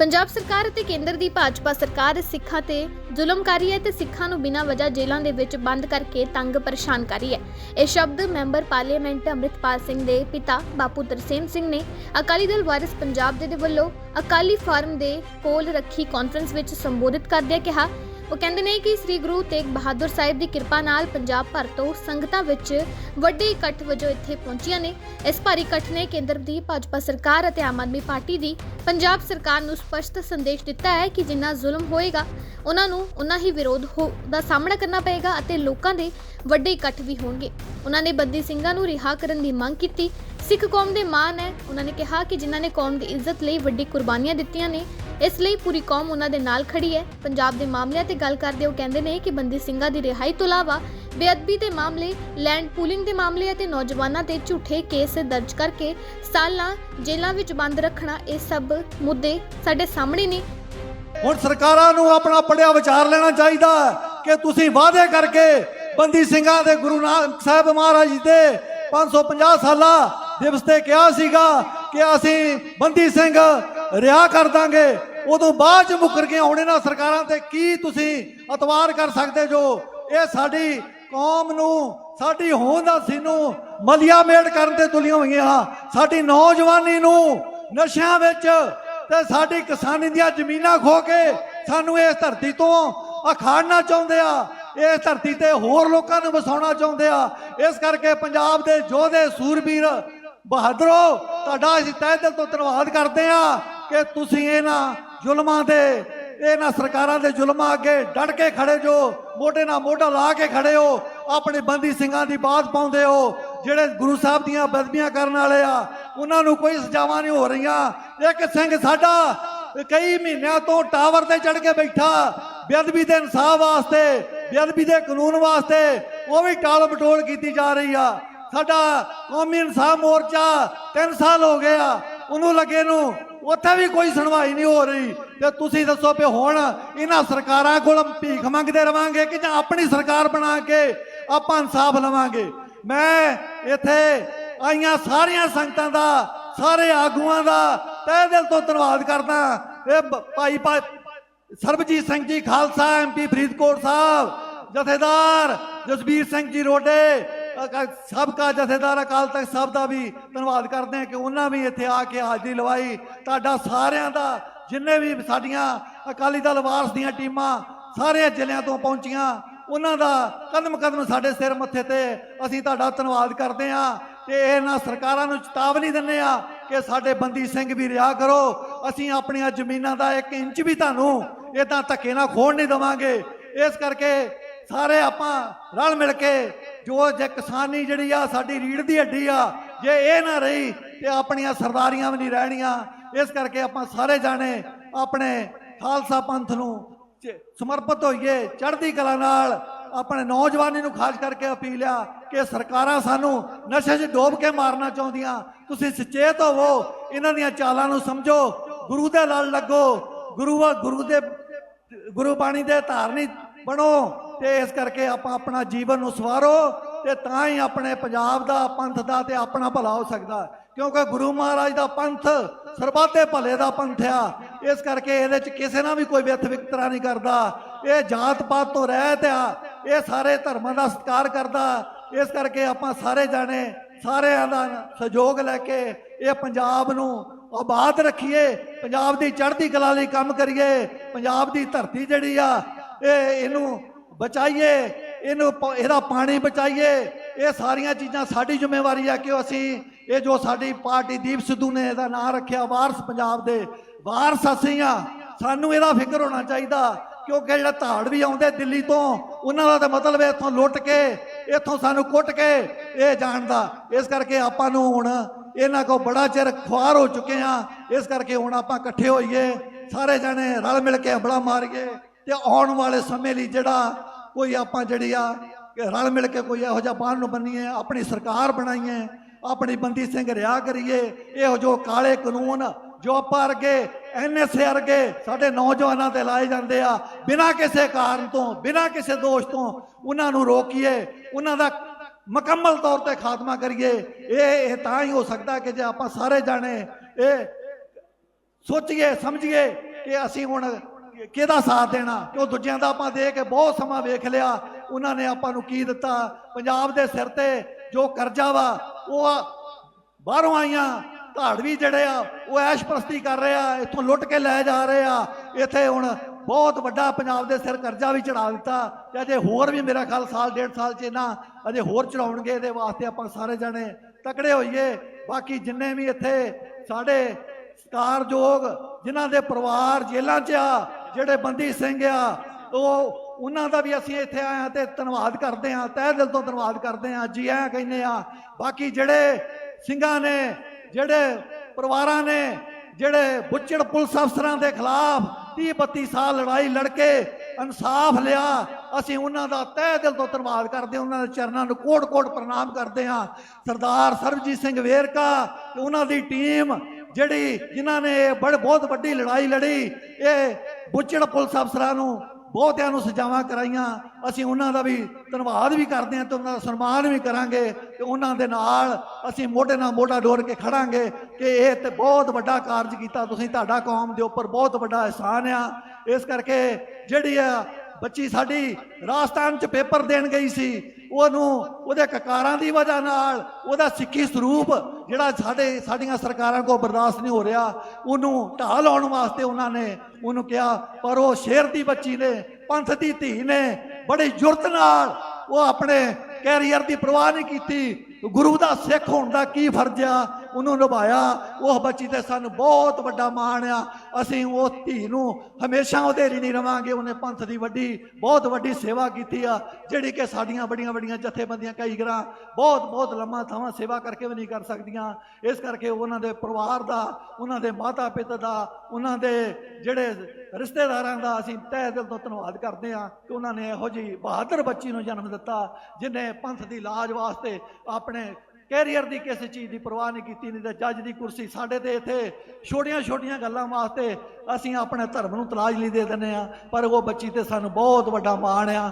ਪੰਜਾਬ ਸਰਕਾਰ ਅਤੇ ਕੇਂਦਰ ਦੀ ਭਾਜਪਾ ਸਰਕਾਰ ਸਿੱਖਾਂ ਤੇ ਜ਼ੁਲਮ ਕਰ ਰਹੀ ਹੈ ਤੇ ਸਿੱਖਾਂ ਨੂੰ ਬਿਨਾਂ ਵਜ੍ਹਾ ਜੇਲ੍ਹਾਂ ਦੇ ਵਿੱਚ ਬੰਦ ਕਰਕੇ ਤੰਗ ਪਰੇਸ਼ਾਨ ਕਰ ਰਹੀ ਹੈ। ਇਹ ਸ਼ਬਦ ਮੈਂਬਰ ਪਾਰਲੀਮੈਂਟ ਅੰਮ੍ਰਿਤਪਾਲ ਸਿੰਘ ਦੇ ਪਿਤਾ ਬਾਪੂ ਤਰਸੇਮ ਸਿੰਘ ਨੇ ਅਕਾਲੀ ਦਲ ਵਾਰਿਸ ਪੰਜਾਬ ਦੇ ਵੱਲੋਂ ਅਕਾਲੀ ਫਾਰਮ ਦੇ ਕੋਲ ਰੱਖੀ ਕਾਨਫਰੰਸ ਵਿੱਚ ਸੰਬੋਧਿਤ ਕਰਦਿਆਂ ਕਿਹਾ ਉਹ ਕਹਿੰਦੇ ਨੇ ਕਿ ਸ੍ਰੀ ਗੁਰੂ ਤੇਗ ਬਹਾਦਰ ਸਾਹਿਬ ਦੀ ਕਿਰਪਾ ਨਾਲ ਪੰਜਾਬ ਭਰ ਤੋਂ ਸੰਗਤਾਂ ਵਿੱਚ ਵੱਡੇ ਇਕੱਠ ਵਜੋਂ ਇੱਥੇ ਪਹੁੰਚੀਆਂ ਨੇ। ਇਸ ਭਾਰੀ ਇਕੱਠ ਨੇ ਕੇਂਦਰ ਦੀ ਭਾਜਪਾ ਸਰਕਾਰ ਅਤੇ ਆਮ ਆਦਮੀ ਪਾਰਟੀ ਦੀ ਪੰਜਾਬ ਸਰਕਾਰ ਨੂੰ ਸਪਸ਼ਟ ਸੰਦੇਸ਼ ਦਿੱਤਾ ਹੈ ਕਿ ਜਿੰਨਾ ਜ਼ੁਲਮ ਹੋਏਗਾ, ਉਹਨਾਂ ਨੂੰ ਉਨਾ ਹੀ ਵਿਰੋਧ ਹੋ ਦਾ ਸਾਹਮਣਾ ਕਰਨਾ ਪਏਗਾ ਅਤੇ ਲੋਕਾਂ ਦੇ ਵੱਡੇ ਇਕੱਠ ਵੀ ਹੋਣਗੇ। ਉਹਨਾਂ ਨੇ ਬੰਦੀ ਸਿੰਘਾਂ ਨੂੰ ਰਿਹਾ ਕਰਨ ਦੀ ਮੰਗ ਕੀਤੀ। ਸਿੱਖ ਕੌਮ ਦੇ ਮਾਨ ਹੈ। ਉਹਨਾਂ ਨੇ ਕਿਹਾ ਕਿ ਜਿਨ੍ਹਾਂ ਨੇ ਕੌਮ ਦੀ ਇੱਜ਼ਤ ਲਈ ਵੱਡੀ ਕੁਰਬਾਨੀਆਂ ਦਿੱਤੀਆਂ ਨੇ ਇਸ ਲਈ ਪੂਰੀ ਕੌਮ ਉਹਨਾਂ ਦੇ ਨਾਲ ਖੜੀ ਹੈ। ਪੰਜਾਬ ਦੇ ਮਾਮਲਿਆਂ ਤੇ ਗੱਲ ਕਰਦੇ ਉਹ ਕਹਿੰਦੇ ਨੇ ਕਿ ਬੰਦੀ ਸਿੰਘਾਂ ਦੀ ਰਿਹਾਈ ਤੋਂ ਇਲਾਵਾ ਬੇਅਦਬੀ ਦੇ ਮਾਮਲੇ ਲੈਂਡ ਪੂਲਿੰਗ ਦੇ ਮਾਮਲੇ ਅਤੇ ਨੌਜਵਾਨਾਂ ਤੇ ਝੂਠੇ ਕੇਸ ਦਰਜ ਕਰਕੇ ਸਾਲਾਂ ਜੇਲ੍ਹਾਂ ਵਿੱਚ ਬੰਦ ਰੱਖਣਾ, ਇਹ ਸਭ ਮੁੱਦੇ ਸਾਡੇ ਸਾਹਮਣੇ ਨੇ। ਹੁਣ ਸਰਕਾਰਾਂ ਨੂੰ ਆਪਣਾ ਪੜਿਆ ਵਿਚਾਰ ਲੈਣਾ ਚਾਹੀਦਾ ਕਿ ਤੁਸੀਂ ਵਾਅਦੇ ਕਰਕੇ ਬੰਦੀ ਸਿੰਘਾਂ ਦੇ ਗੁਰੂ ਨਾਨਕ ਸਾਹਿਬ ਮਹਾਰਾਜ ਜੀ ਦੇ 550 ਸਾਲਾ ਦਿਵਸ ਤੇ ਕਿਹਾ ਸੀਗਾ ਕਿ ਅਸੀਂ ਬੰਦੀ ਸਿੰਘ ਰਿਹਾ ਕਰ ਦਾਂਗੇ। ਉਦੋਂ ਬਾਅਦ ਚ ਮੁੱਕਰ ਕੇ ਹੁਣ ਇਹਨਾਂ ਸਰਕਾਰਾਂ ਤੇ ਕੀ ਤੁਸੀਂ ਅਤਵਾਰ ਕਰ ਸਕਦੇ ਜੋ? ਇਹ ਸਾਡੀ ਕੌਮ ਨੂੰ, ਸਾਡੀ ਹੋਂਦ ਅਸੀਂ ਨੂੰ ਮਲੀਆ ਮੇੜ ਕਰਨ ਤੇ ਤੁਲੀਆਂ ਹੋਈਆਂ ਸਾਡੀ ਨੌਜਵਾਨੀ ਨੂੰ ਨਸ਼ਿਆਂ ਵਿੱਚ ਤੇ ਸਾਡੀ ਕਿਸਾਨੀ ਦੀਆਂ ਜ਼ਮੀਨਾਂ ਖੋ ਕੇ ਸਾਨੂੰ ਇਸ ਧਰਤੀ ਤੋਂ ਅਖਾੜਨਾ ਚਾਹੁੰਦੇ ਆ। ਇਸ ਧਰਤੀ ਤੇ ਹੋਰ ਲੋਕਾਂ ਨੂੰ ਵਸਾਉਣਾ ਚਾਹੁੰਦੇ ਆ। ਇਸ ਕਰਕੇ ਪੰਜਾਬ ਦੇ ਯੋਧੇ ਸੂਰਬੀਰ ਬਹਾਦਰੋ, ਤੁਹਾਡਾ ਅਸੀਂ ਤਹਿ ਦਿਲ ਤੋਂ ਧੰਨਵਾਦ ਕਰਦੇ ਆ ਕਿ ਤੁਸੀਂ ਇਹਨਾਂ ਜ਼ੁਲਮਾਂ ਦੇ, ਇਹਨਾਂ ਸਰਕਾਰਾਂ ਦੇ ਜ਼ੁਲਮਾਂ ਅੱਗੇ ਡਟ ਕੇ ਖੜੇ ਜੋ, ਮੋਢੇ ਨਾਲ ਮੋਢਾ ਲਾ ਕੇ ਖੜੇ ਹੋ, ਆਪਣੇ ਬੰਦੀ ਸਿੰਘਾਂ ਦੀ ਬਾਤ ਪਾਉਂਦੇ ਹੋ, ਜਿਹੜੇ ਗੁਰੂ ਸਾਹਿਬ ਦੀਆਂ ਬਦਬੀਆਂ ਕਰਨ ਵਾਲੇ ਆ, ਉਹਨਾਂ ਨੂੰ ਕੋਈ ਸਜ਼ਾਵਾਂ ਨਹੀਂ ਹੋ ਰਹੀਆਂ। ਇੱਕ ਸਿੰਘ ਸਾਡਾ ਕਈ ਮਹੀਨਿਆਂ ਤੋਂ ਟਾਵਰ ਤੇ ਚੜ ਕੇ ਬੈਠਾ, ਬੇਅਦਬੀ ਦੇ ਇਨਸਾਫ ਵਾਸਤੇ, ਬੇਅਦਬੀ ਦੇ ਕਾਨੂੰਨ ਵਾਸਤੇ, ਉਹ ਵੀ ਟਾਲ ਮਟੋਲ ਕੀਤੀ ਜਾ ਰਹੀ ਆ। ਸਾਡਾ ਕੌਮੀ ਇਨਸਾਫ ਮੋਰਚਾ 3 ਸਾਲ ਹੋ ਗਏ ਆ, ਉਹਨੂੰ ਲੱਗੇ ਨੂੰ ਉੱਥੇ ਵੀ ਕੋਈ ਸੁਣਵਾਈ ਨਹੀਂ ਹੋ ਰਹੀ। ਤੇ ਤੁਸੀਂ ਦੱਸੋ ਵੀ ਹੁਣ ਇਹਨਾਂ ਸਰਕਾਰਾਂ ਕੋਲ ਭੀਖ ਮੰਗਦੇ ਰਵਾਂਗੇ ਕਿ ਜਾਂ ਆਪਣੀ ਸਰਕਾਰ ਬਣਾ ਕੇ ਆਪਾਂ ਇਨਸਾਫ ਲਵਾਂਗੇ? ਮੈਂ ਇੱਥੇ ਆਈਆਂ ਸਾਰੀਆਂ ਸੰਗਤਾਂ ਦਾ, ਸਾਰੇ ਆਗੂਆਂ ਦਾ ਤਹਿ ਦਿਲ ਤੋਂ ਧੰਨਵਾਦ ਕਰਦਾ। ਇਹ ਬ- ਭਾਈ ਸਰਬਜੀਤ ਸਿੰਘ ਜੀ, ਖਾਲਸਾ ਐਮਪੀ ਫਰੀਦਕੋਟ ਸਾਹਿਬ, ਜਥੇਦਾਰ ਜਸਬੀਰ ਸਿੰਘ ਜੀ ਰੋਡੇ ਸਾਬਕਾ ਜਥੇਦਾਰ ਅਕਾਲ ਤਖਤ ਸਾਹਿਬ ਦਾ ਵੀ ਧੰਨਵਾਦ ਕਰਦੇ ਹਾਂ ਕਿ ਉਹਨਾਂ ਵੀ ਇੱਥੇ ਆ ਕੇ ਹਾਜ਼ਰੀ ਲਵਾਈ। ਤੁਹਾਡਾ ਸਾਰਿਆਂ ਦਾ, ਜਿੰਨੇ ਵੀ ਸਾਡੀਆਂ ਅਕਾਲੀ ਦਲ ਵਾਰਸ ਦੀਆਂ ਟੀਮਾਂ ਸਾਰੇ ਜ਼ਿਲ੍ਹਿਆਂ ਤੋਂ ਪਹੁੰਚੀਆਂ, ਉਹਨਾਂ ਦਾ ਕਦਮ ਕਦਮ ਸਾਡੇ ਸਿਰ ਮੱਥੇ ਤੇ ਅਸੀਂ ਤੁਹਾਡਾ ਧੰਨਵਾਦ ਕਰਦੇ ਹਾਂ ਤੇ ਇਹਨਾਂ ਸਰਕਾਰਾਂ ਨੂੰ ਚੇਤਾਵਨੀ ਦਿੰਦੇ ਆ ਕਿ ਸਾਡੇ ਬੰਦੀ ਸਿੰਘ ਵੀ ਰਿਹਾ ਕਰੋ। ਅਸੀਂ ਆਪਣੀਆਂ ਜ਼ਮੀਨਾਂ ਦਾ ਇੱਕ ਇੰਚ ਵੀ ਤੁਹਾਨੂੰ ਇਦਾਂ ਧੱਕੇ ਨਾਲ ਖੋਣ ਨਹੀਂ ਦਵਾਂਗੇ। ਇਸ ਕਰਕੇ ਸਾਰੇ ਆਪਾਂ ਰਲ ਮਿਲ ਕੇ ਜੋ ਜੇ ਕਿਸਾਨੀ ਜਿਹੜੀ ਆ, ਸਾਡੀ ਰੀੜ ਦੀ ਹੱਡੀ ਆ, ਜੇ ਇਹ ਨਾ ਰਹੀ ਤੇ ਆਪਣੀਆਂ ਸਰਦਾਰੀਆਂ ਵੀ ਨਹੀਂ ਰਹਿਣੀਆਂ। ਇਸ ਕਰਕੇ ਆਪਾਂ ਸਾਰੇ ਜਾਣੇ ਆਪਣੇ ਖਾਲਸਾ ਪੰਥ ਨੂੰ ਚ- ਸਮਰਪਿਤ ਹੋਈਏ, ਚੜ੍ਹਦੀ ਕਲਾ ਨਾਲ ਆਪਣੇ ਨੌਜਵਾਨੀ ਨੂੰ ਖਾਸ ਕਰਕੇ ਅਪੀਲ ਆ ਕਿ ਸਰਕਾਰਾਂ ਸਾਨੂੰ ਨਸ਼ੇ 'ਚ ਡੋਬ ਕੇ ਮਾਰਨਾ ਚਾਹੁੰਦੀਆਂ। ਤੁਸੀਂ ਸੁਚੇਤ ਹੋਵੋ, ਇਹਨਾਂ ਦੀਆਂ ਚਾਲਾਂ ਨੂੰ ਸਮਝੋ, ਗੁਰੂ ਦੇ ਲੜ ਲੱਗੋ, ਗੁਰੂ ਗੁਰੂ ਦੇ, ਗੁਰੂ ਬਾਣੀ ਦੇ ਧਾਰਨੀ ਬਣੋ। ਤੇ ਇਸ ਕਰਕੇ ਆਪਾਂ ਆਪਣਾ ਜੀਵਨ ਨੂੰ ਸਵਾਰੋ ਤੇ ਤਾਂ ਹੀ ਆਪਣੇ ਪੰਜਾਬ ਦਾ ਪੰਥ ਦਾ ਤੇ ਆਪਣਾ ਭਲਾ ਹੋ ਸਕਦਾ। ਕਿਉਂਕਿ ਗੁਰੂ ਮਹਾਰਾਜ ਦਾ ਪੰਥ ਸਰਬੱਤੇ ਭਲੇ ਦਾ ਪੰਥ ਆ। ਇਸ ਕਰਕੇ ਇਹਦੇ ਚ ਕਿਸੇ ਨਾਲ ਵੀ ਕੋਈ ਵਿਅਥ ਵਿਕਤਰਾ ਨਹੀਂ ਕਰਦਾ। ਇਹ ਜਾਤ ਪਾਤ ਤੋਂ ਰਹਿਤ ਆ। ਇਹ ਸਾਰੇ ਧਰਮਾਂ ਦਾ ਸਤਿਕਾਰ ਕਰਦਾ। ਇਸ ਕਰਕੇ ਆਪਾਂ ਸਾਰੇ ਜਾਣੇ ਸਾਰਿਆਂ ਦਾ ਸਹਿਯੋਗ ਲੈ ਕੇ ਇਹ ਪੰਜਾਬ ਨੂੰ ਆਬਾਦ ਰੱਖੀਏ। ਪੰਜਾਬ ਦੀ ਚੜ੍ਹਦੀ ਕਲਾ ਲਈ ਕੰਮ ਕਰੀਏ। ਪੰਜਾਬ ਦੀ ਧਰਤੀ ਜਿਹੜੀ ਆ, ਇਹ ਇਹਨੂੰ ਬਚਾਈਏ, ਇਹਨੂੰ ਪ- ਇਹਦਾ ਪਾਣੀ ਬਚਾਈਏ, ਇਹ ਸਾਰੀਆਂ ਚੀਜ਼ਾਂ ਸਾਡੀ ਜ਼ਿੰਮੇਵਾਰੀ ਆ ਕਿ ਅਸੀਂ ਇਹ ਜੋ ਸਾਡੀ ਪਾਰਟੀ ਦੀਪ ਸਿੱਧੂ ਨੇ ਇਹਦਾ ਨਾਂ ਰੱਖਿਆ ਵਾਰਸ ਪੰਜਾਬ ਦੇ, ਵਾਰਸ ਅਸੀਂ ਆ, ਸਾਨੂੰ ਇਹਦਾ ਫਿਕਰ ਹੋਣਾ ਚਾਹੀਦਾ, ਕਿਉਂਕਿ ਜਿਹੜਾ ਧਾੜ ਵੀ ਆਉਂਦੇ ਦਿੱਲੀ ਤੋਂ, ਉਹਨਾਂ ਦਾ ਤਾਂ ਮਤਲਬ ਹੈ ਇੱਥੋਂ ਲੁੱਟ ਕੇ, ਇੱਥੋਂ ਸਾਨੂੰ ਕੁੱਟ ਕੇ ਇਹ ਜਾਣਦਾ ਇਸ ਕਰਕੇ ਆਪਾਂ ਨੂੰ ਹੁਣ ਇਹਨਾਂ ਕੋ ਬੜਾ ਚਿਰ ਖੁਆਰ ਹੋ ਚੁੱਕੇ ਆ। ਇਸ ਕਰਕੇ ਹੁਣ ਆਪਾਂ ਇਕੱਠੇ ਹੋਈਏ, ਸਾਰੇ ਜਣੇ ਰਲ ਮਿਲ ਕੇ ਹੰਬਲਾ ਮਾਰੀਏ ਤੇ ਆਉਣ ਵਾਲੇ ਸਮੇਂ ਲਈ ਜਿਹੜਾ ਕੋਈ ਆਪਾਂ ਜਿਹੜੀ ਆ ਰਲ ਮਿਲ ਕੇ ਕੋਈ ਇਹੋ ਜਿਹਾ ਬਾਹਰ ਨੂੰ ਬੰਨੀਏ, ਆਪਣੀ ਸਰਕਾਰ ਬਣਾਈਏ, ਆਪਣੀ ਬੰਦੀ ਸਿੰਘ ਰਿਆ ਕਰੀਏ, ਇਹੋ ਜੋ ਕਾਲੇ ਕਾਨੂੰਨ ਜੋ ਆਪਾਂ ਅਰਗੇ ਐਨਐਸਏ ਅਰਗੇ ਸਾਡੇ ਨੌਜਵਾਨਾਂ ਤੇ ਲਾਏ ਜਾਂਦੇ ਆ, ਬਿਨਾਂ ਕਿਸੇ ਕਾਰਨ ਤੋਂ, ਬਿਨਾਂ ਕਿਸੇ ਦੋਸ਼ ਤੋਂ ਉਹਨਾਂ ਨੂੰ ਰੋਕੀਏ, ਉਹਨਾਂ ਦਾ ਮੁਕੰਮਲ ਤੌਰ ਤੇ ਖਾਤਮਾ ਕਰੀਏ, ਇਹ ਇਹ ਤਾਂ ਹੀ ਹੋ ਸਕਦਾ ਕਿ ਜੇ ਆਪਾਂ ਸਾਰੇ ਜਾਣੇ ਇਹ ਸੋਚੀਏ, ਸਮਝੀਏ ਕਿ ਅਸੀਂ ਹੁਣ ਕਿਹਦਾ ਸਾਥ ਦੇਣਾ? ਕਿ ਉਹ ਦੂਜਿਆਂ ਦਾ ਆਪਾਂ ਦੇ ਕੇ ਬਹੁਤ ਸਮਾਂ ਵੇਖ ਲਿਆ। ਉਹਨਾਂ ਨੇ ਆਪਾਂ ਨੂੰ ਕੀ ਦਿੱਤਾ? ਪੰਜਾਬ ਦੇ ਸਿਰ ਤੇ ਜੋ ਕਰਜ਼ਾ ਵਾ, ਉਹ ਬਾਹਰੋਂ ਆਈਆਂ। ਧਾੜਵੀ ਜਿਹੜੇ ਆ, ਉਹ ਐਸ਼ ਪ੍ਰਸਤੀ ਕਰ ਰਹੇ ਆ, ਇੱਥੋਂ ਲੁੱਟ ਕੇ ਲੈ ਜਾ ਰਹੇ ਆ। ਇੱਥੇ ਹੁਣ ਬਹੁਤ ਵੱਡਾ ਪੰਜਾਬ ਦੇ ਸਿਰ ਕਰਜ਼ਾ ਵੀ ਚੜਾ ਦਿੱਤਾ। ਤੇ ਅਜੇ ਹੋਰ ਵੀ ਮੇਰਾ ਖਿਆਲ ਸਾਲ, ਡੇਢ ਸਾਲ ਚ ਨਾ ਅਜੇ ਹੋਰ ਚੜਾਉਣਗੇ, ਇਹਦੇ ਵਾਸਤੇ ਆਪਾਂ ਸਾਰੇ ਜਣੇ ਤਕੜੇ ਹੋਈਏ। ਬਾਕੀ ਜਿੰਨੇ ਵੀ ਇੱਥੇ ਸਾਡੇ ਸਤਿਕਾਰਯੋਗ, ਜਿਨ੍ਹਾਂ ਦੇ ਪਰਿਵਾਰ ਜੇਲ੍ਹਾਂ 'ਚ ਆ ਜਿਹੜੇ ਬੰਦੀ ਸਿੰਘ ਆ, ਉਹ ਉਹਨਾਂ ਦਾ ਵੀ ਅਸੀਂ ਇੱਥੇ ਆਏ ਹਾਂ ਤੇ ਧੰਨਵਾਦ ਕਰਦੇ ਹਾਂ, ਤਹਿ ਦਿਲ ਤੋਂ ਧੰਨਵਾਦ ਕਰਦੇ ਹਾਂ, ਜੀ ਆਇਆਂ ਕਹਿੰਦੇ ਆ। ਬਾਕੀ ਜਿਹੜੇ ਸਿੰਘਾਂ ਨੇ, ਜਿਹੜੇ ਪਰਿਵਾਰਾਂ ਨੇ, ਜਿਹੜੇ ਬੁੱਚੜ ਪੁਲਿਸ ਅਫਸਰਾਂ ਦੇ ਖਿਲਾਫ 30 32 ਸਾਲ ਲੜਾਈ ਲੜ ਕੇ ਇਨਸਾਫ ਲਿਆ, ਅਸੀਂ ਉਹਨਾਂ ਦਾ ਤਹਿ ਦਿਲ ਤੋਂ ਧੰਨਵਾਦ ਕਰਦੇ ਹਾਂ, ਉਹਨਾਂ ਦੇ ਚਰਨਾਂ ਨੂੰ ਕੋਟ-ਕੋਟ ਪ੍ਰਣਾਮ ਕਰਦੇ ਹਾਂ। ਸਰਦਾਰ ਸਰਬਜੀਤ ਸਿੰਘ ਵੇਰਕਾ ਤੇ ਉਹਨਾਂ ਦੀ ਟੀਮ ਜਿਹੜੀ ਜਿਨ੍ਹਾਂ ਨੇ ਇਹ ਬੜ, ਬਹੁਤ ਵੱਡੀ ਲੜਾਈ ਲੜੀ, ਇਹ ਬੁੱਚੜ ਪੁਲਿਸ ਅਫਸਰਾਂ ਨੂੰ ਬਹੁਤਿਆਂ ਨੂੰ ਸਜ਼ਾਵਾਂ ਕਰਾਈਆਂ। ਅਸੀਂ ਉਹਨਾਂ ਦਾ ਵੀ ਧੰਨਵਾਦ ਵੀ ਕਰਦੇ ਹਾਂ ਤੇ ਉਹਨਾਂ ਦਾ ਸਨਮਾਨ ਵੀ ਕਰਾਂਗੇ ਤੇ ਉਹਨਾਂ ਦੇ ਨਾਲ ਅਸੀਂ ਮੋਢੇ ਨਾਲ ਮੋਢਾ ਡੋਰ ਕੇ ਖੜਾਂਗੇ ਕਿ ਇਹ ਤੇ ਬਹੁਤ ਵੱਡਾ ਕਾਰਜ ਕੀਤਾ ਤੁਸੀਂ ਤੁਹਾਡਾ ਕੌਮ ਦੇ ਉੱਪਰ ਬਹੁਤ ਵੱਡਾ ਅਹਿਸਾਨ ਆ। ਇਸ ਕਰਕੇ ਜਿਹੜੀ ਆ ਬੱਚੀ ਸਾਡੀ ਰਾਜਸਥਾਨ ਚ ਪੇਪਰ ਦੇਣ ਗਈ ਸੀ ਉਹਨੂੰ ਉਹਦੇ ਕਕਾਰਾਂ ਦੀ ਵਜ੍ਹਾ ਨਾਲ ਉਹਦਾ ਸਿੱਖੀ ਸਰੂਪ ਜਿਹੜਾ ਸਾਡੇ ਸਾਡੀਆਂ ਸਰਕਾਰਾਂ ਕੋਲ ਬਰਦਾਸ਼ਤ ਨਹੀਂ ਹੋ ਰਿਹਾ, ਉਹਨੂੰ ਢਾਹ ਲਾਉਣ ਵਾਸਤੇ ਉਹਨਾਂ ਨੇ ਉਹਨੂੰ ਕਿਹਾ, ਪਰ ਉਹ ਸ਼ੇਰ ਦੀ ਬੱਚੀ ਨੇ, ਪੰਥ ਦੀ ਧੀ ਨੇ, ਬੜੀ ਜੁਰਤ ਨਾਲ ਉਹ ਆਪਣੇ ਕੈਰੀਅਰ ਦੀ ਪਰਵਾਹ ਨਹੀਂ ਕੀਤੀ। ਗੁਰੂ ਦਾ ਸਿੱਖ ਹੋਣ ਦਾ ਕੀ ਫਰਜ਼ ਆ? ਉਹਨੂੰ ਨਿਭਾਇਆ। ਉਹ ਬੱਚੀ ਤੇ ਸਾਨੂੰ ਬਹੁਤ ਵੱਡਾ ਮਾਣ ਆ। ਅਸੀਂ ਉਹ ਧੀ ਨੂੰ ਹਮੇਸ਼ਾ ਉਹਦੇ ਲਈ ਨਹੀਂ ਰਵਾਂਗੇ। ਉਹਨੇ ਪੰਥ ਦੀ ਵੱਡੀ, ਬਹੁਤ ਵੱਡੀ ਸੇਵਾ ਕੀਤੀ ਆ। ਜਿਹੜੀ ਕਿ ਸਾਡੀਆਂ ਬੜੀਆਂ ਵੱਡੀਆਂ ਜਥੇਬੰਦੀਆਂ ਕਈ ਗਰਾਂ ਬਹੁਤ ਬਹੁਤ ਲੰਮਾ ਥਾਵਾਂ ਸੇਵਾ ਕਰਕੇ ਵੀ ਨਹੀਂ ਕਰ ਸਕਦੀਆਂ। ਇਸ ਕਰਕੇ ਉਹਨਾਂ ਦੇ ਪਰਿਵਾਰ ਦਾ, ਉਹਨਾਂ ਦੇ ਮਾਤਾ ਪਿਤਾ ਦਾ, ਉਹਨਾਂ ਦੇ ਜਿਹੜੇ ਰਿਸ਼ਤੇਦਾਰਾਂ ਦਾ ਅਸੀਂ ਤਹਿ ਦਿਲ ਤੋਂ ਧੰਨਵਾਦ ਕਰਦੇ ਹਾਂ ਕਿ ਉਹਨਾਂ ਨੇ ਇਹੋ ਜਿਹੀ ਬਹਾਦਰ ਬੱਚੀ ਨੂੰ ਜਨਮ ਦਿੱਤਾ, ਜਿਨੇ ਪੰਥ ਦੀ ਲਾਜ ਵਾਸਤੇ ਆਪਣੇ ਕੈਰੀਅਰ ਦੀ ਕਿਸੇ ਚੀਜ਼ ਦੀ ਪਰਵਾਹ ਨਹੀਂ ਕੀਤੀ, ਨਹੀਂ ਤੇ ਜੱਜ ਦੀ ਕੁਰਸੀ ਸਾਡੇ ਤੇ ਇੱਥੇ ਛੋਟੀਆਂ ਛੋਟੀਆਂ ਗੱਲਾਂ ਵਾਸਤੇ ਅਸੀਂ ਆਪਣੇ ਧਰਮ ਨੂੰ ਤਲਾਜ ਲਈ ਦੇ ਦਿੰਦੇ ਆ ਪਰ ਉਹ ਬੱਚੀ ਤੇ ਸਾਨੂੰ ਬਹੁਤ ਵੱਡਾ ਮਾਣ ਆ।